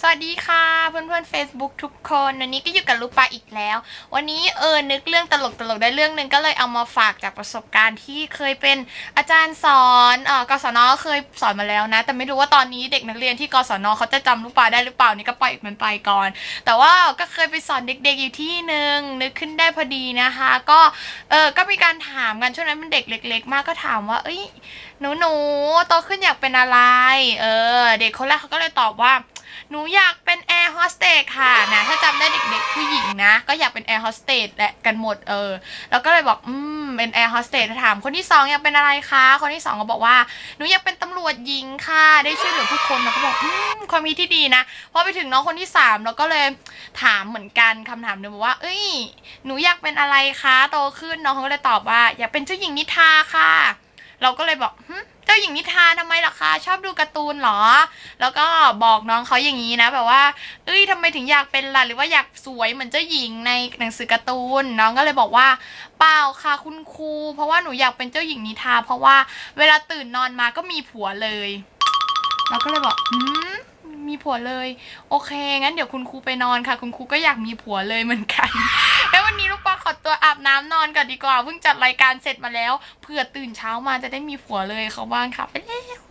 สวัสดีค่ะเพื่อนเพื่อน Facebook ทุกคน วันนี้ก็อยู่กับลูกปลาอีกแล้ว วันนี้เออนึกเรื่องตลกตลกได้เรื่องหนึ่งก็เลยเอามาฝากจากประสบการณ์ที่เคยเป็นอาจารย์สอนเออกศนเคยสอนมาแล้วนะ แต่ไม่รู้ว่าตอนนี้เด็กนักเรียนที่กศนเขาจะจำลูกปลาได้หรือเปล่านี่ก็ปล่อยมันไปก่อน แต่ว่าก็เคยไปสอนเด็ก ๆอยู่ที่หนึ่งนึกขึ้นได้พอดีนะคะ ก็เออก็มีการถามกันช่วงนั้นมันเด็กเล็ก ๆ มากก็ถามว่า เอ้ยหนูหนูๆโตขึ้นอยากเป็นอะไร เออ เด็กคนแรกเขาก็เลยตอบว่า หนูอยากเป็นแอร์โฮสเตสค่ะนะถ้าจำได้เด็กๆผู้หญิงนะ ก็อยากเป็นแอร์โฮสเตสและกันหมดเออ แล้วก็เลยบอกอืมเป็นแอร์โฮสเตสถามคนที่สองอยากเป็นอะไรคะ คนที่สองก็บอกว่าหนูอยากเป็นตำรวจหญิงค่ะได้ช่วยเหลือผู้คนแล้วก็บอกอืมความคิดที่ดีนะพอไปถึงน้องคนที่สามเราก็เลยถามเหมือนกันคำถามหนึงบอกว่า เอ้ย หนูอยากเป็นอะไรคะโตขึ้นน้องเขาก็เลยตอบว่า อยากเป็นเจ้าหญิงนิทราค่ะ เราก็เลยบอกหึ เจ้าหญิงนิทาทำไมล่ะคะ ชอบดูการ์ตูนเหรอ แล้วก็บอกน้องเขาอย่างนี้นะแบบว่า เอ้ยทำไมถึงอยากเป็นล่ะหรือว่าอยากสวยเหมือนเจ้าหญิงในหนังสือการ์ตูน น้องก็เลยบอกว่าเปล่าค่ะคุณครู เพราะว่าหนูอยากเป็นเจ้าหญิงนิทา เพราะว่าเวลาตื่นนอนมาก็มีผัวเลยเราก็เลยบอกอืมมีผัวเลย โอเค งั้นเดี๋ยวคุณครูไปนอนค่ะ คุณครูก็อยากมีผัวเลยเหมือนกัน วันนี้ลูกปลาขอตัวอาบน้ำนอนก่อนดีกว่าเพิ่งจัดรายการเสร็จมาแล้วเผื่อตื่นเช้ามาจะได้มีผัวเลยเขาบ้างค่ะไปแล้ว